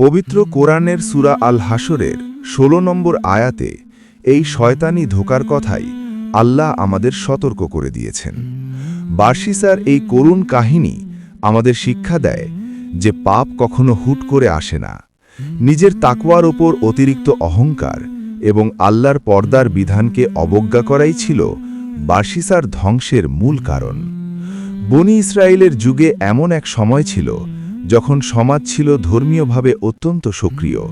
পবিত্র কোরআনের সুরা আল হাসরের ১৬ নম্বর আয়াতে এই শয়তানি ধোকার কথাই আল্লাহ আমাদের সতর্ক করে দিয়েছেন। বার্ষিসার এই করুণ কাহিনী আমাদের শিক্ষা দেয় যে পাপ কখনো হুট করে আসে না। নিজের তাকওয়ার ওপর অতিরিক্ত অহংকার এবং আল্লাহর পর্দার বিধানকে অবজ্ঞা করাই ছিল বার্ষিসার ধ্বংসের মূল কারণ। বনি ইসরায়েলের যুগে এমন এক সময় ছিল যখন সমাজ ছিল ধর্মীয়ভাবে অত্যন্ত সক্রিয়,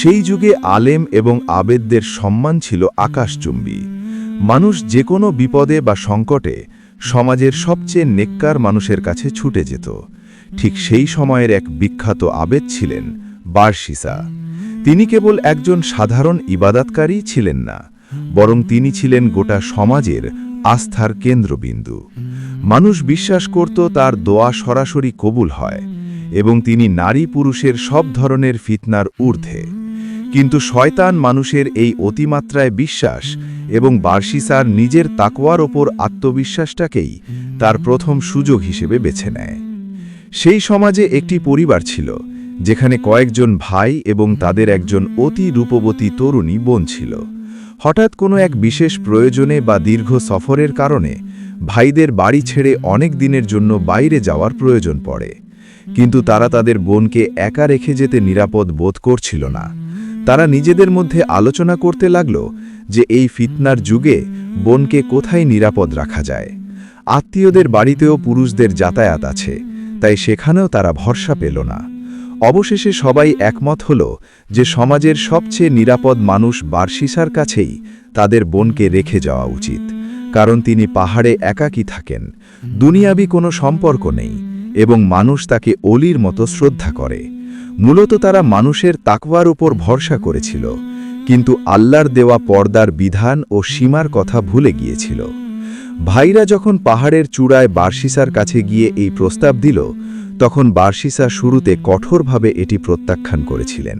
সেই যুগে আলেম এবং আবেদদের সম্মান ছিল আকাশচুম্বী। মানুষ যে কোনো বিপদে বা সংকটে সমাজের সবচেয়ে নেককার মানুষের কাছে ছুটে যেত। ঠিক সেই সময়ের এক বিখ্যাত আবেদ ছিলেন বার্ষিসা তিনি কেবল একজন সাধারণ ইবাদাতকারী ছিলেন না, বরং তিনি ছিলেন গোটা সমাজের আস্থার কেন্দ্রবিন্দু। মানুষ বিশ্বাস করত তার দোয়া সরাসরি কবুল হয় এবং তিনি নারী পুরুষের সব ধরনের ফিতনার ঊর্ধ্বে। কিন্তু শয়তান মানুষের এই অতিমাত্রায় বিশ্বাস এবং বার্ষিসার নিজের তাকওয়ার ওপর আত্মবিশ্বাসটাকেই তার প্রথম সুযোগ হিসেবে বেছে নেয়। সেই সমাজে একটি পরিবার ছিল, যেখানে কয়েকজন ভাই এবং তাদের একজন অতি রূপবতী তরুণী বোন ছিল। হঠাৎ কোনো এক বিশেষ প্রয়োজনে বা দীর্ঘ সফরের কারণে ভাইদের বাড়ি ছেড়ে অনেক দিনের জন্য বাইরে যাওয়ার প্রয়োজন পড়ে। কিন্তু তারা তাদের বোনকে একা রেখে যেতে নিরাপদ বোধ করছিল না। তারা নিজেদের মধ্যে আলোচনা করতে লাগল যে এই ফিতনার যুগে বোনকে কোথায় নিরাপদ রাখা যায়। আত্মীয়দের বাড়িতেও পুরুষদের যাতায়াত আছে, তাই সেখানেও তারা ভরসা পেল না। অবশেষে সবাই একমত হল যে সমাজের সবচেয়ে নিরাপদ মানুষ বার্ষিসার কাছেই তাদের বোনকে রেখে যাওয়া উচিত, কারণ তিনি পাহাড়ে একাকী থাকেন। দুনিয়াবি কোনো সম্পর্ক নেই এবং মানুষ তাকে অলির মতো শ্রদ্ধা করে। মূলত তারা মানুষের তাকওয়ার উপর ভরসা করেছিল, কিন্তু আল্লাহর দেওয়া পর্দার বিধান ও সীমার কথা ভুলে গিয়েছিল। ভাইরা যখন পাহাড়ের চূড়ায় বার্ষিসার কাছে গিয়ে এই প্রস্তাব দিল, তখন বার্ষিসা শুরুতে কঠোরভাবে এটি প্রত্যাখ্যান করেছিলেন।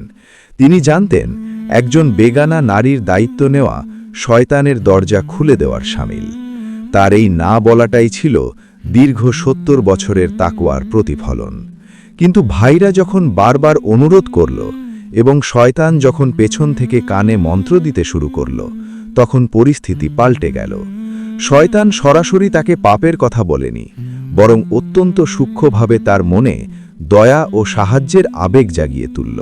তিনি জানতেন, একজন বেগানা নারীর দায়িত্ব নেওয়া শয়তানের দরজা খুলে দেওয়ার সামিল। তার এই না বলাটাই ছিল দীর্ঘ সত্তর বছরের তাকওয়ার প্রতিফলন। কিন্তু ভাইরা যখন বারবার অনুরোধ করল এবং শয়তান যখন পেছন থেকে কানে মন্ত্র দিতে শুরু করল, তখন পরিস্থিতি পাল্টে গেল। শয়তান সরাসরি তাকে পাপের কথা বলেনি, বরং অত্যন্ত সূক্ষ্মভাবে তার মনে দয়া ও সাহায্যের আবেগ জাগিয়ে তুলল।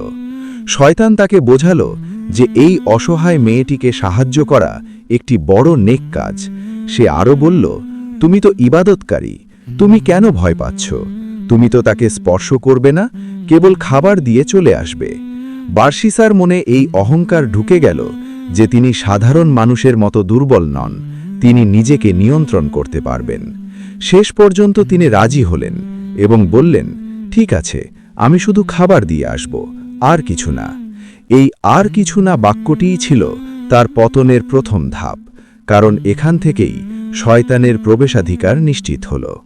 শয়তান তাকে বোঝালো যে এই অসহায় মেয়েটিকে সাহায্য করা একটি বড় নেক কাজ। সে আরও বলল তুমি তো ইবাদতকারী, তুমি কেন ভয় পাচ্ছ? তুমি তো তাকে স্পর্শ করবে না, কেবল খাবার দিয়ে চলে আসবে। বার্ষিসার মনে এই অহংকার ঢুকে গেল যে তিনি সাধারণ মানুষের মতো দুর্বল নন, তিনি নিজেকে নিয়ন্ত্রণ করতে পারবেন। শেষ পর্যন্ত তিনি রাজি হলেন এবং বললেন, ঠিক আছে, আমি শুধু খাবার দিয়ে আসব, আর কিছু না। এই আর কিছু না বাক্যটিই ছিল তার পতনের প্রথম ধাপ, কারণ এখান থেকেই শয়তানের প্রবেশাধিকার নিশ্চিত হল।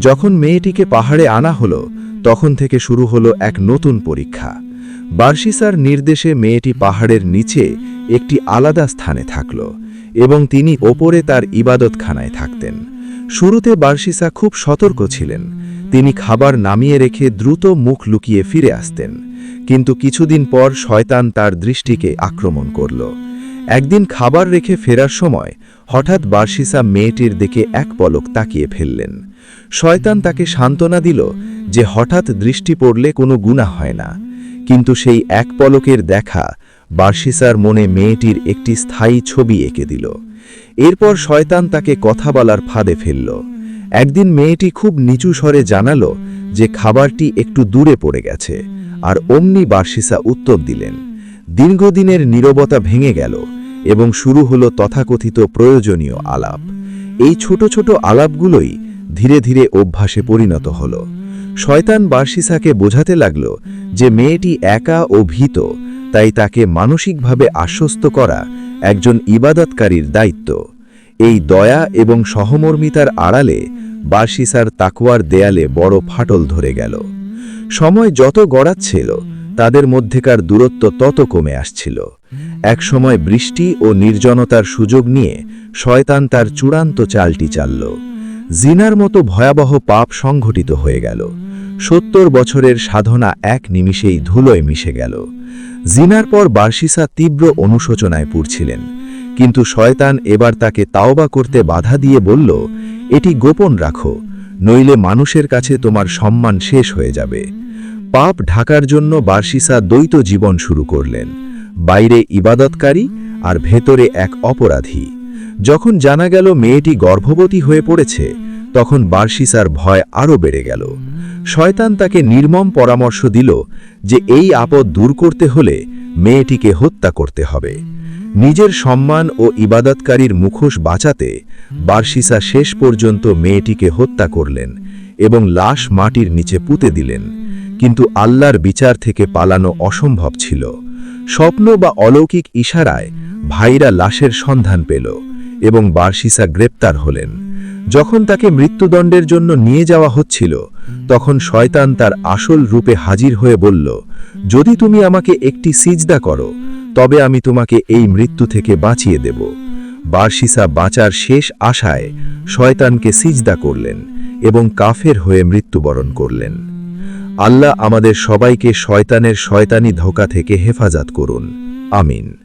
যখন মেয়েটিকে পাহাড়ে আনা হলো, তখন থেকে শুরু হলো এক নতুন পরীক্ষা। বার্ষিসার নির্দেশে মেয়েটি পাহাড়ের নিচে একটি আলাদা স্থানে থাকল এবং তিনি ওপরে তার ইবাদতখানায় থাকতেন। শুরুতে বার্ষিসা খুব সতর্ক ছিলেন। তিনি খাবার নামিয়ে রেখে দ্রুত মুখ লুকিয়ে ফিরে আসতেন। কিন্তু কিছুদিন পর শয়তান তার দৃষ্টিকে আক্রমণ করল। একদিন খাবার রেখে ফেরার সময় হঠাৎ বার্ষিসা মেয়েটির দিকে এক পলক তাকিয়ে ফেললেন। শয়তান তাকে সান্ত্বনা দিল যে হঠাৎ দৃষ্টি পড়লে কোনো গুণা হয় না। কিন্তু সেই এক পলকের দেখা বার্ষিসার মনে মেয়েটির একটি স্থায়ী ছবি এঁকে দিল। এরপর শয়তান তাকে কথা বলার ফাঁদে ফেলল। একদিন মেয়েটি খুব নিচু স্বরে জানালো যে খাবারটি একটু দূরে পড়ে গেছে। আর অমনি বার্ষিসা উত্তর দিলেন দীর্ঘদিনের নীরবতা ভেঙে গেল এবং শুরু হলো তথাকথিত প্রয়োজনীয় আলাপ। এই ছোট ছোট আলাপগুলোই ধীরে ধীরে অভ্যাসে পরিণত হল। শয়তান বার্ষিসাকে বোঝাতে লাগল যে মেয়েটি একা ও ভীত, তাই তাকে মানসিকভাবে আশ্বস্ত করা একজন ইবাদতকারীর দায়িত্ব। এই দয়া এবং সহমর্মিতার আড়ালে বার্ষিসার তাকুয়ার দেয়ালে বড় ফাটল ধরে গেল। সময় যত গড়াচ্ছিল তাদের মধ্যেকার দূরত্ব তত কমে আসছিল। একসময় বৃষ্টি ও নির্জনতার সুযোগ নিয়ে শয়তান তার চূড়ান্ত চালটি চালল। জিনার মতো ভয়াবহ পাপ সংঘটিত হয়ে গেল। সত্তর বছরের সাধনা এক নিমিষেই ধুলোয় মিশে গেল। জিনার পর বার্ষিসা তীব্র অনুশোচনায় পুড়ছিলেন। কিন্তু শয়তান এবার তাকে তাওবা করতে বাধা দিয়ে বলল এটি গোপন রাখো নইলে মানুষের কাছে তোমার সম্মান শেষ হয়ে যাবে। পাপ ঢাকার জন্য বার্ষিসা দ্বৈত জীবন শুরু করলেন। বাইরে ইবাদতকারী আর ভেতরে এক অপরাধী। যখন জানা গেল মেয়েটি গর্ভবতী হয়ে পড়েছে, তখন বার্ষিসার ভয় আরও বেড়ে গেল। শয়তান তাকে নির্মম পরামর্শ দিল যে এই আপদ দূর করতে হলে মেয়েটিকে হত্যা করতে হবে। নিজের সম্মান ও ইবাদতকারীর মুখোশ বাঁচাতে বার্ষিসা শেষ পর্যন্ত মেয়েটিকে হত্যা করলেন এবং লাশ মাটির নিচে পুঁতে দিলেন। কিন্তু আল্লাহর বিচার থেকে পালানো অসম্ভব ছিল। স্বপ্ন বা অলৌকিক ইশারায় ভাইরা লাশের সন্ধান পেল এবং বার্ষিসা গ্রেপ্তার হলেন। যখন তাকে মৃত্যুদণ্ডের জন্য নিয়ে যাওয়া হচ্ছিল, তখন শয়তান তার আসল রূপে হাজির হয়ে বলল, যদি তুমি আমাকে একটি সিজদা করো, তবে আমি তোমাকে এই মৃত্যু থেকে বাঁচিয়ে দেব। বার্ষিসা বাঁচার শেষ আশায় শয়তানকে সিজদা করলেন এবং কাফের হয়ে মৃত্যুবরণ করলেন। আল্লাহ আমাদের সবাইকে শয়তানের শয়তানি ধোকা থেকে হেফাজত করুন। আমিন।